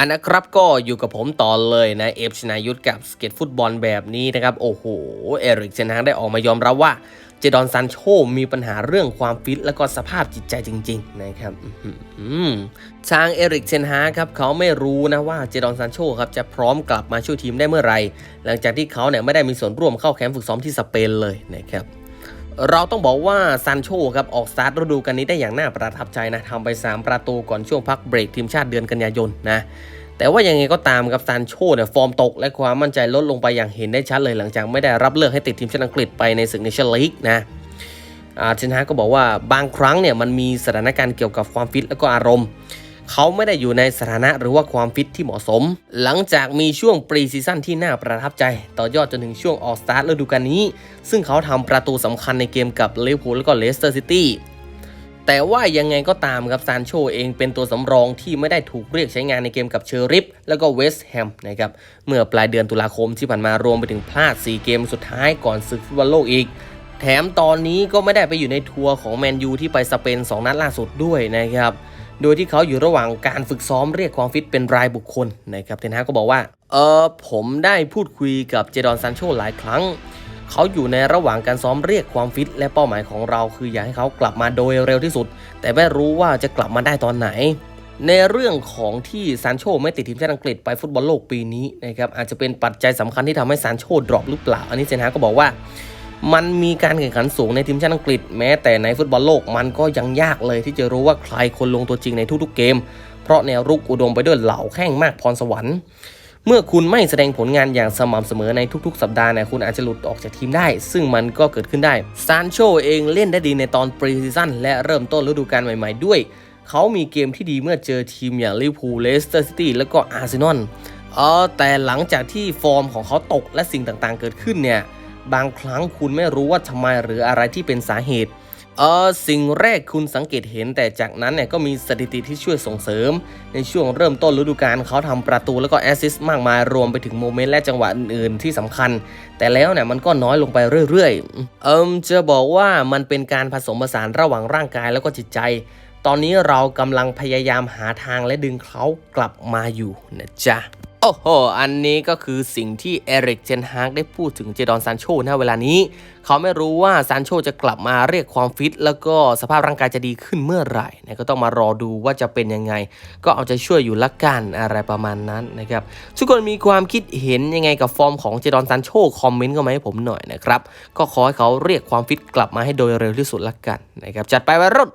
อันนะครับก็อยู่กับผมต่อเลยนะเอฟชนายุทธกับสเก็ตฟุตบอลแบบนี้นะครับ โอ้โห เอริกเซนฮางได้ออกมายอมรับว่าเจดอนซันโชมีปัญหาเรื่องความฟิตแล้วก็สภาพจิตใจจริง ๆ นะครับอื้อหือทางเอริกเซนฮางครับเขาไม่รู้นะว่าเจดอนซันโชครับจะพร้อมกลับมาช่วยทีมได้เมื่อไหร่หลังจากที่เขาเนี่ยไม่ได้มีส่วนร่วมเข้าแคมป์ฝึกซ้อมที่สเปนเลยนะครับ เราต้องบอกว่าซันโชครับออกสตาร์ทฤดูกาลนี้ได้อย่างน่าประทับใจนะทำไป 3 ประตูก่อนช่วงพักเบรกทีมชาติเดือนกันยายนนะแต่ว่ายังไงก็ตามครับซันโชเนี่ยฟอร์มตก และความมั่นใจลดลงไปอย่างเห็นได้ชัดเลยหลังจากไม่ได้รับเลือกให้ติดทีมชาติอังกฤษไปในศึกเนชั่นลีกนะอาเชนฮาก็บอกว่าบางครั้งเนี่ยมันมีสถานการณ์เกี่ยวกับความฟิตและก็อารมณ์ เขาไม่ได้อยู่ในสถานะหรือว่าความฟิตที่เหมาะสม หลังจากมีช่วงปรีซีซั่นที่น่าประทับใจ ต่อยอดจนถึงช่วงออกสตาร์ทฤดูกาลนี้ ซึ่งเขาทำประตูสำคัญในเกมกับลิเวอร์พูลและก็เลสเตอร์ซิตี้แต่ว่ายังไงก็ตามครับซานโชเองเป็นตัวสำรองที่ไม่ได้ถูกเรียกใช้งานในเกมกับเชอริฟแล้วก็เวสต์แฮมนะครับเมื่อปลายเดือนตุลาคมที่ผ่านมารวมไปถึงพลาด 4 เกมสุดท้ายก่อนศึกฟุตบอลโลกอีก แถมตอนนี้ก็ไม่ได้ไปอยู่ในทัวร์ของแมนยูที่ไปสเปน 2 นัดล่าสุดด้วยนะครับ โดยที่เขาอยู่ระหว่างการฝึกซ้อมเรียกความฟิตเป็นรายบุคคลนะครับเทนฮากก็บอกว่าเออผมได้พูดคุยกับเจดอนซานโชหลายครั้ง เขาอยู่ในระหว่างการซ้อมเรียกความฟิต และเป้าหมายของเรา คืออยากให้เขากลับมาโดยเร็วที่สุด แต่ไม่รู้ว่าจะกลับมาได้ตอนไหน ในเรื่องของที่ซานโชไม่ติดทีมชาติอังกฤษไปฟุตบอลโลกปีนี้นะครับอาจจะเป็นปัจจัยสำคัญที่ทำให้ซานโชดรอปหรือเปล่า อันนี้เซนฮาก็บอกว่า มันมีการแข่งขันสูงในทีมชาติอังกฤษแม้แต่ในฟุตบอลโลกมันก็ยังยากเลยที่จะรู้ว่าใครคนลงตัวจริงในทุกๆเกม เพราะแนวรุกอุดมไปด้วยเหล่าแข้งมากพรสวรรค์ เมื่อคุณไม่แสดงผลงานอย่างสม่ำเสมอในทุกๆ สัปดาห์เนี่ยคุณอาจจะหลุดออกจากทีมได้ ซึ่งมันก็เกิดขึ้นได้ซานโชเองเล่นได้ดีในตอนปรีซีซั่นและเริ่มต้นฤดูกาลใหม่ๆด้วย เขามีเกมที่ดีเมื่อเจอทีมอย่างลิเวอร์พูลเลสเตอร์ซิตี้แล้วก็อาร์เซนอลเออแต่หลังจากที่ฟอร์มของเขาตกและสิ่งต่างๆ เกิดขึ้นเนี่ย บางครั้งคุณไม่รู้ว่าทำไมหรืออะไรที่เป็นสาเหตุเออสิ่งแรกคุณสังเกตเห็นแต่จากนั้นเนี่ยก็มีสถิติที่ช่วยส่งเสริม ในช่วงเริ่มต้นฤดูกาลเขาทำประตูแล้วก็แอสซิสต์มากมายรวมไปถึงโมเมนต์และจังหวะอื่นๆที่สำคัญ แต่แล้วเนี่ยมันก็น้อยลงไปเรื่อยๆ เอิมจะบอกว่ามันเป็นการผสมผสานระหว่างร่างกายแล้วก็จิตใจ ตอนนี้เรากำลังพยายามหาทางและดึงเขากลับมาอยู่นะจ๊ะ โอ้โห อันนี้ก็คือสิ่งที่เอริกเจนฮากได้พูดถึงเจดอนซานโชณเวลานี้ เขาไม่รู้ว่าซานโชจะกลับมาเรียกความฟิต แล้วก็สภาพร่างกายจะดีขึ้นเมื่อไหร่นะก็ต้องมารอดูว่าจะเป็นยังไง ก็เอาใจช่วยอยู่ละกันอะไรประมาณนั้นนะครับทุกคนมีความคิดเห็นยังไงกับฟอร์มของเจดอนซานโชคอมเมนต์ก็มาให้ผมหน่อยนะครับก็ขอให้เขาเรียกความฟิตกลับมาให้โดยเร็วที่สุดละกันนะครับจัดไปวัยรุ่น